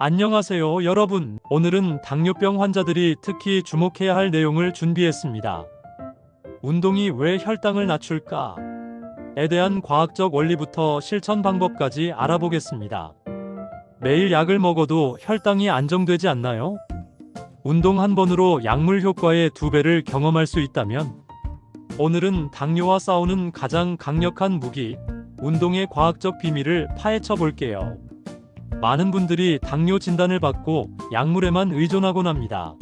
안녕하세요, 여러분. 오늘은 당뇨병 환자들이 특히 주목해야 할 내용을 준비했습니다. 운동이 왜 혈당을 낮출까? 에 대한 과학적 원리부터 실천 방법까지 알아보겠습니다. 매일 약을 먹어도 혈당이 안정되지 않나요? 운동 한 번으로 약물 효과의 두 배를 경험할 수 있다면 오늘은 당뇨와 싸우는 가장 강력한 무기, 운동의 과학적 비밀을 파헤쳐 볼게요. 많은 분들이 당뇨 진단을 받고 약물에만 의존하곤 합니다.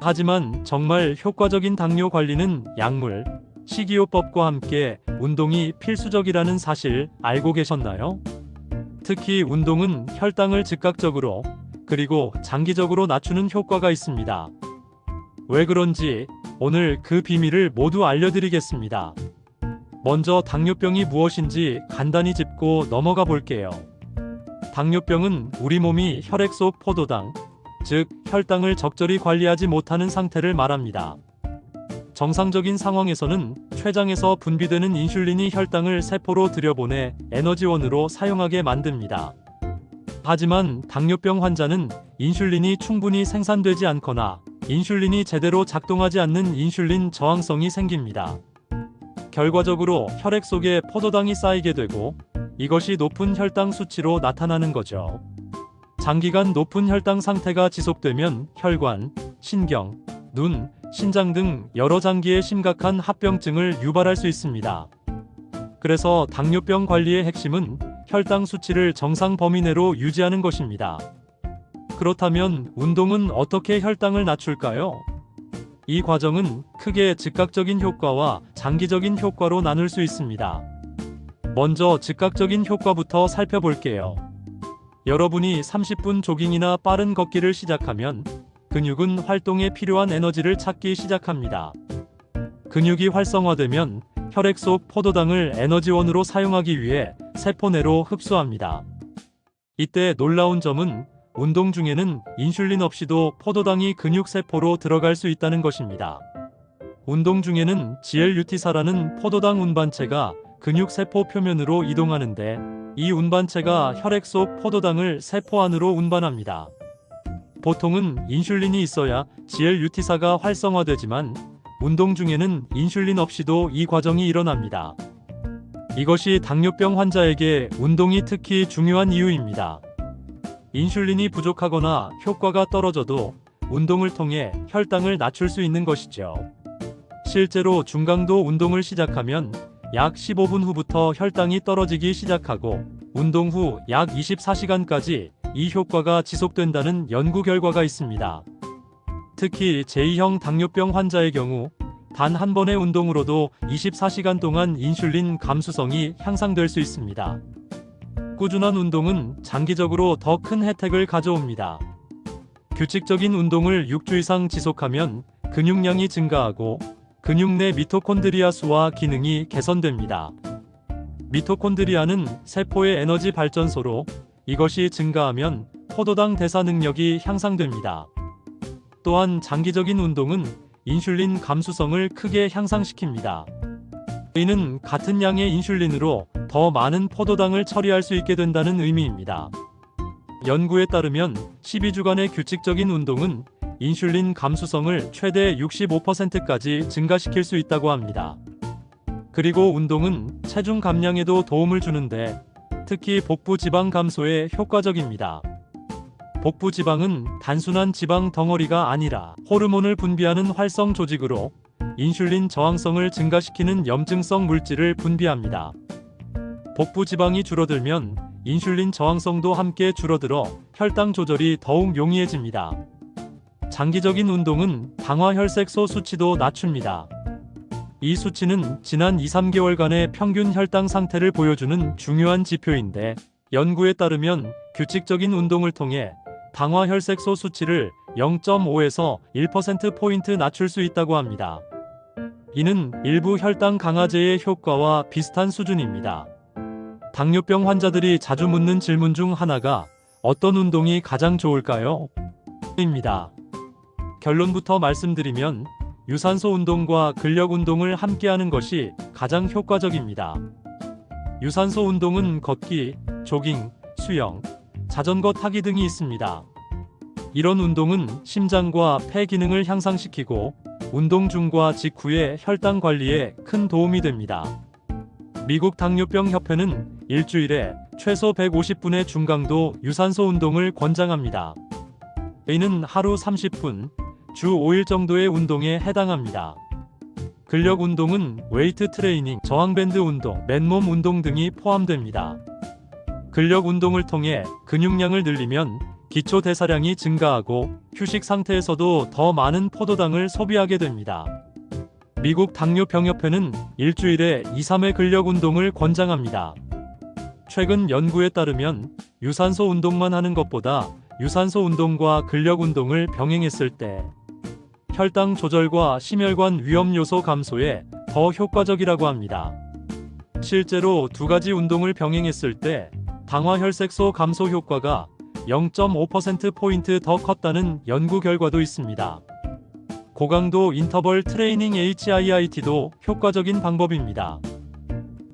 하지만 정말 효과적인 당뇨 관리는 약물, 식이요법과 함께 운동이 필수적이라는 사실 알고 계셨나요? 특히 운동은 혈당을 즉각적으로 그리고 장기적으로 낮추는 효과가 있습니다. 왜 그런지 오늘 그 비밀을 모두 알려드리겠습니다. 먼저 당뇨병이 무엇인지 간단히 짚고 넘어가 볼게요. 당뇨병은 우리 몸이 혈액 속 포도당, 즉 혈당을 적절히 관리하지 못하는 상태를 말합니다. 정상적인 상황에서는 췌장에서 분비되는 인슐린이 혈당을 세포로 들여보내 에너지원으로 사용하게 만듭니다. 하지만 당뇨병 환자는 인슐린이 충분히 생산되지 않거나 인슐린이 제대로 작동하지 않는 인슐린 저항성이 생깁니다. 결과적으로 혈액 속에 포도당이 쌓이게 되고 이것이 높은 혈당 수치로 나타나는 거죠. 장기간 높은 혈당 상태가 지속되면 혈관, 신경, 눈, 신장 등 여러 장기에 심각한 합병증을 유발할 수 있습니다. 그래서 당뇨병 관리의 핵심은 혈당 수치를 정상 범위 내로 유지하는 것입니다. 그렇다면 운동은 어떻게 혈당을 낮출까요? 이 과정은 크게 즉각적인 효과와 장기적인 효과로 나눌 수 있습니다. 먼저 즉각적인 효과부터 살펴볼게요. 여러분이 30분 조깅이나 빠른 걷기를 시작하면 근육은 활동에 필요한 에너지를 찾기 시작합니다. 근육이 활성화되면 혈액 속 포도당을 에너지원으로 사용하기 위해 세포 내로 흡수합니다. 이때 놀라운 점은 운동 중에는 인슐린 없이도 포도당이 근육 세포로 들어갈 수 있다는 것입니다. 운동 중에는 GLUT사라는 포도당 운반체가 근육 세포 표면으로 이동하는데 이 운반체가 혈액 속 포도당을 세포 안으로 운반합니다. 보통은 인슐린이 있어야 GLUT사가 활성화되지만 운동 중에는 인슐린 없이도 이 과정이 일어납니다. 이것이 당뇨병 환자에게 운동이 특히 중요한 이유입니다. 인슐린이 부족하거나 효과가 떨어져도 운동을 통해 혈당을 낮출 수 있는 것이죠. 실제로 중강도 운동을 시작하면 약 15분 후부터 혈당이 떨어지기 시작하고 운동 후 약 24시간까지 이 효과가 지속된다는 연구 결과가 있습니다. 특히 제2형 당뇨병 환자의 경우 단 한 번의 운동으로도 24시간 동안 인슐린 감수성이 향상될 수 있습니다. 꾸준한 운동은 장기적으로 더 큰 혜택을 가져옵니다. 규칙적인 운동을 6주 이상 지속하면 근육량이 증가하고 근육 내 미토콘드리아 수와 기능이 개선됩니다. 미토콘드리아는 세포의 에너지 발전소로 이것이 증가하면 포도당 대사 능력이 향상됩니다. 또한 장기적인 운동은 인슐린 감수성을 크게 향상시킵니다. 이는 같은 양의 인슐린으로 더 많은 포도당을 처리할 수 있게 된다는 의미입니다. 연구에 따르면 12주간의 규칙적인 운동은 인슐린 감수성을 최대 65%까지 증가시킬 수 있다고 합니다. 그리고 운동은 체중 감량에도 도움을 주는데 특히 복부 지방 감소에 효과적입니다. 복부 지방은 단순한 지방 덩어리가 아니라 호르몬을 분비하는 활성 조직으로 인슐린 저항성을 증가시키는 염증성 물질을 분비합니다. 복부 지방이 줄어들면 인슐린 저항성도 함께 줄어들어 혈당 조절이 더욱 용이해집니다. 장기적인 운동은 당화 혈색소 수치도 낮춥니다. 이 수치는 지난 2, 3개월간의 평균 혈당 상태를 보여주는 중요한 지표인데 연구에 따르면 규칙적인 운동을 통해 당화 혈색소 수치를 0.5에서 1%포인트 낮출 수 있다고 합니다. 이는 일부 혈당 강화제의 효과와 비슷한 수준입니다. 당뇨병 환자들이 자주 묻는 질문 중 하나가 어떤 운동이 가장 좋을까요? 입니다. 결론부터 말씀드리면 유산소 운동과 근력 운동을 함께 하는 것이 가장 효과적입니다. 유산소 운동은 걷기, 조깅, 수영, 자전거 타기 등이 있습니다. 이런 운동은 심장과 폐 기능을 향상시키고 운동 중과 직후의 혈당 관리에 큰 도움이 됩니다. 미국 당뇨병 협회는 일주일에 최소 150분의 중강도 유산소 운동을 권장합니다. 이는 하루 30분, 주 5일 정도의 운동에 해당합니다. 근력 운동은 웨이트 트레이닝, 저항밴드 운동, 맨몸 운동 등이 포함됩니다. 근력 운동을 통해 근육량을 늘리면 기초 대사량이 증가하고 휴식 상태에서도 더 많은 포도당을 소비하게 됩니다. 미국 당뇨병협회는 일주일에 2, 3회 근력 운동을 권장합니다. 최근 연구에 따르면 유산소 운동만 하는 것보다 유산소 운동과 근력 운동을 병행했을 때 혈당 조절과 심혈관 위험 요소 감소에 더 효과적이라고 합니다. 실제로 두 가지 운동을 병행했을 때 당화 혈색소 감소 효과가 0.5%포인트 더 컸다는 연구 결과도 있습니다. 고강도 인터벌 트레이닝 HIIT도 효과적인 방법입니다.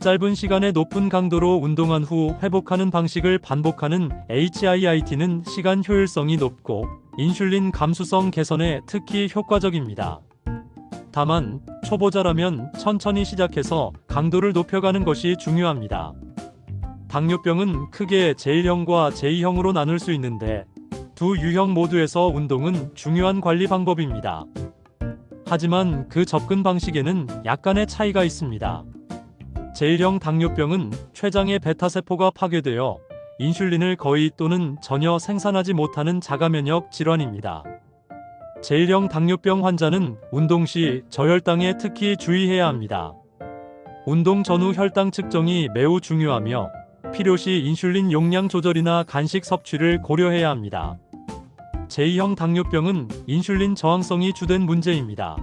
짧은 시간에 높은 강도로 운동한 후 회복하는 방식을 반복하는 HIIT는 시간 효율성이 높고 인슐린 감수성 개선에 특히 효과적입니다. 다만 초보자라면 천천히 시작해서 강도를 높여가는 것이 중요합니다. 당뇨병은 크게 제1형과 제2형으로 나눌 수 있는데 두 유형 모두에서 운동은 중요한 관리 방법입니다. 하지만 그 접근 방식에는 약간의 차이가 있습니다. 제1형 당뇨병은 췌장의 베타세포가 파괴되어 인슐린을 거의 또는 전혀 생산하지 못하는 자가면역 질환입니다. 제1형 당뇨병 환자는 운동 시 저혈당에 특히 주의해야 합니다. 운동 전후 혈당 측정이 매우 중요하며 필요시 인슐린 용량 조절이나 간식 섭취를 고려해야 합니다. 제2형 당뇨병은 인슐린 저항성이 주된 문제입니다.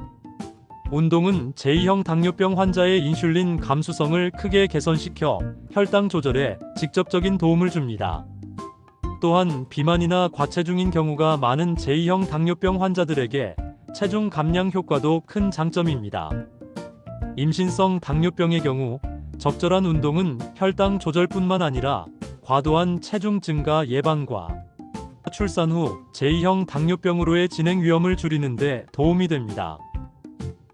운동은 제2형 당뇨병 환자의 인슐린 감수성을 크게 개선시켜 혈당 조절에 직접적인 도움을 줍니다. 또한 비만이나 과체중인 경우가 많은 제2형 당뇨병 환자들에게 체중 감량 효과도 큰 장점입니다. 임신성 당뇨병의 경우 적절한 운동은 혈당 조절뿐만 아니라 과도한 체중 증가 예방과 출산 후 제2형 당뇨병으로의 진행 위험을 줄이는데 도움이 됩니다.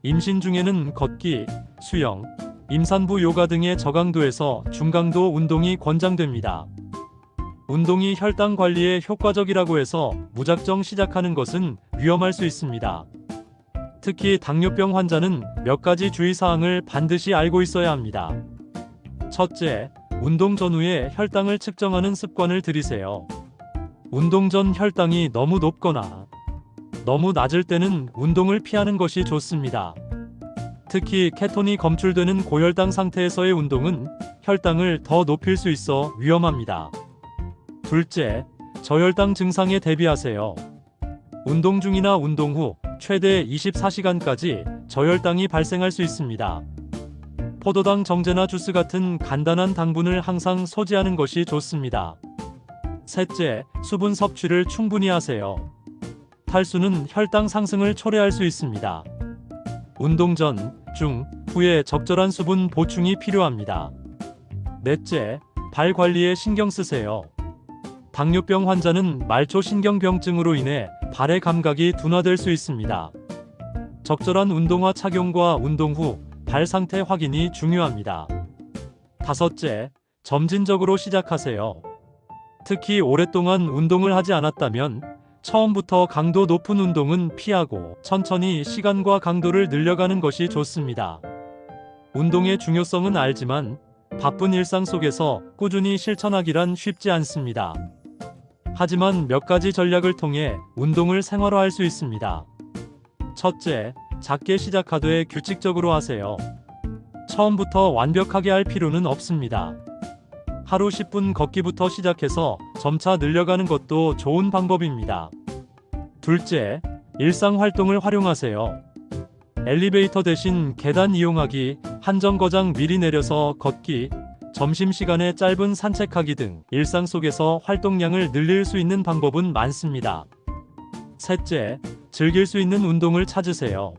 임신 중에는 걷기, 수영, 임산부 요가 등의 저강도에서 중강도 운동이 권장됩니다. 운동이 혈당 관리에 효과적이라고 해서 무작정 시작하는 것은 위험할 수 있습니다. 특히 당뇨병 환자는 몇 가지 주의사항을 반드시 알고 있어야 합니다. 첫째, 운동 전후에 혈당을 측정하는 습관을 들이세요. 운동 전 혈당이 너무 높거나 너무 낮을 때는 운동을 피하는 것이 좋습니다. 특히 케톤이 검출되는 고혈당 상태에서의 운동은 혈당을 더 높일 수 있어 위험합니다. 둘째, 저혈당 증상에 대비하세요. 운동 중이나 운동 후 최대 24시간까지 저혈당이 발생할 수 있습니다. 포도당 정제나 주스 같은 간단한 당분을 항상 소지하는 것이 좋습니다. 셋째, 수분 섭취를 충분히 하세요. 탈수는 혈당 상승을 초래할 수 있습니다. 운동 전, 중, 후에 적절한 수분 보충이 필요합니다. 넷째, 발 관리에 신경 쓰세요. 당뇨병 환자는 말초 신경병증으로 인해 발의 감각이 둔화될 수 있습니다. 적절한 운동화 착용과 운동 후 발 상태 확인이 중요합니다. 다섯째, 점진적으로 시작하세요. 특히 오랫동안 운동을 하지 않았다면 처음부터 강도 높은 운동은 피하고 천천히 시간과 강도를 늘려가는 것이 좋습니다. 운동의 중요성은 알지만 바쁜 일상 속에서 꾸준히 실천하기란 쉽지 않습니다. 하지만 몇 가지 전략을 통해 운동을 생활화할 수 있습니다. 첫째, 작게 시작하되 규칙적으로 하세요. 처음부터 완벽하게 할 필요는 없습니다. 하루 10분 걷기부터 시작해서 점차 늘려가는 것도 좋은 방법입니다. 둘째, 일상 활동을 활용하세요. 엘리베이터 대신 계단 이용하기, 한정거장 미리 내려서 걷기, 점심시간에 짧은 산책하기 등 일상 속에서 활동량을 늘릴 수 있는 방법은 많습니다. 셋째, 즐길 수 있는 운동을 찾으세요.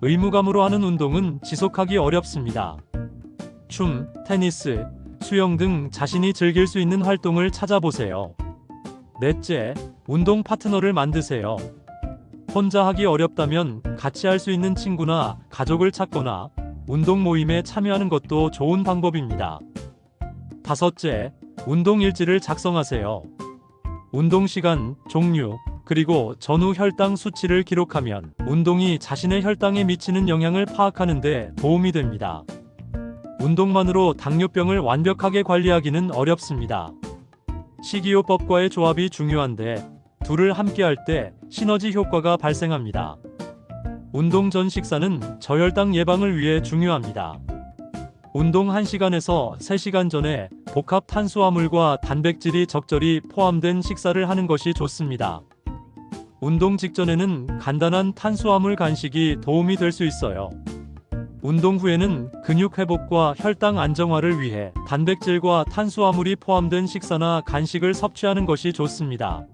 의무감으로 하는 운동은 지속하기 어렵습니다. 춤, 테니스, 수영 등 자신이 즐길 수 있는 활동을 찾아보세요. 넷째, 운동 파트너를 만드세요. 혼자 하기 어렵다면 같이 할 수 있는 친구나 가족을 찾거나 운동 모임에 참여하는 것도 좋은 방법입니다. 다섯째, 운동 일지를 작성하세요. 운동 시간, 종류, 그리고 전후 혈당 수치를 기록하면 운동이 자신의 혈당에 미치는 영향을 파악하는 데 도움이 됩니다. 운동만으로 당뇨병을 완벽하게 관리하기는 어렵습니다. 식이요법과의 조합이 중요한데 둘을 함께 할 때 시너지 효과가 발생합니다. 운동 전 식사는 저혈당 예방을 위해 중요합니다. 운동 1시간에서 3시간 전에 복합 탄수화물과 단백질이 적절히 포함된 식사를 하는 것이 좋습니다. 운동 직전에는 간단한 탄수화물 간식이 도움이 될 수 있어요. 운동 후에는 근육 회복과 혈당 안정화를 위해 단백질과 탄수화물이 포함된 식사나 간식을 섭취하는 것이 좋습니다.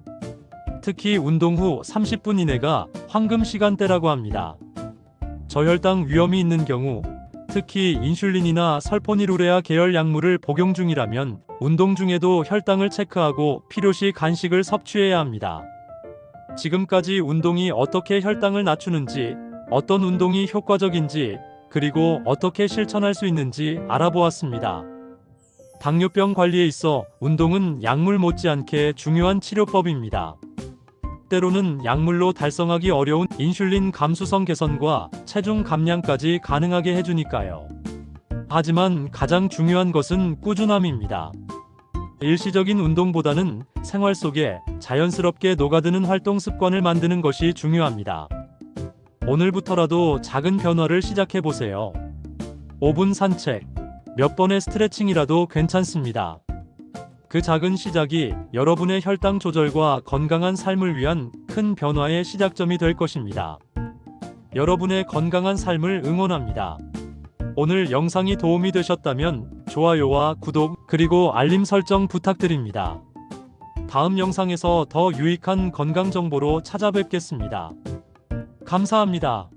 특히 운동 후 30분 이내가 황금 시간대라고 합니다. 저혈당 위험이 있는 경우 특히 인슐린이나 설포니루레아 계열 약물을 복용 중이라면 운동 중에도 혈당을 체크하고 필요시 간식을 섭취해야 합니다. 지금까지 운동이 어떻게 혈당을 낮추는지, 어떤 운동이 효과적인지, 그리고 어떻게 실천할 수 있는지 알아보았습니다. 당뇨병 관리에 있어 운동은 약물 못지않게 중요한 치료법입니다. 때로는 약물로 달성하기 어려운 인슐린 감수성 개선과 체중 감량까지 가능하게 해주니까요. 하지만 가장 중요한 것은 꾸준함입니다. 일시적인 운동보다는 생활 속에 자연스럽게 녹아드는 활동 습관을 만드는 것이 중요합니다. 오늘부터라도 작은 변화를 시작해 보세요. 5분 산책, 몇 번의 스트레칭이라도 괜찮습니다. 그 작은 시작이 여러분의 혈당 조절과 건강한 삶을 위한 큰 변화의 시작점이 될 것입니다. 여러분의 건강한 삶을 응원합니다. 오늘 영상이 도움이 되셨다면 좋아요와 구독 그리고 알림 설정 부탁드립니다. 다음 영상에서 더 유익한 건강 정보로 찾아뵙겠습니다. 감사합니다.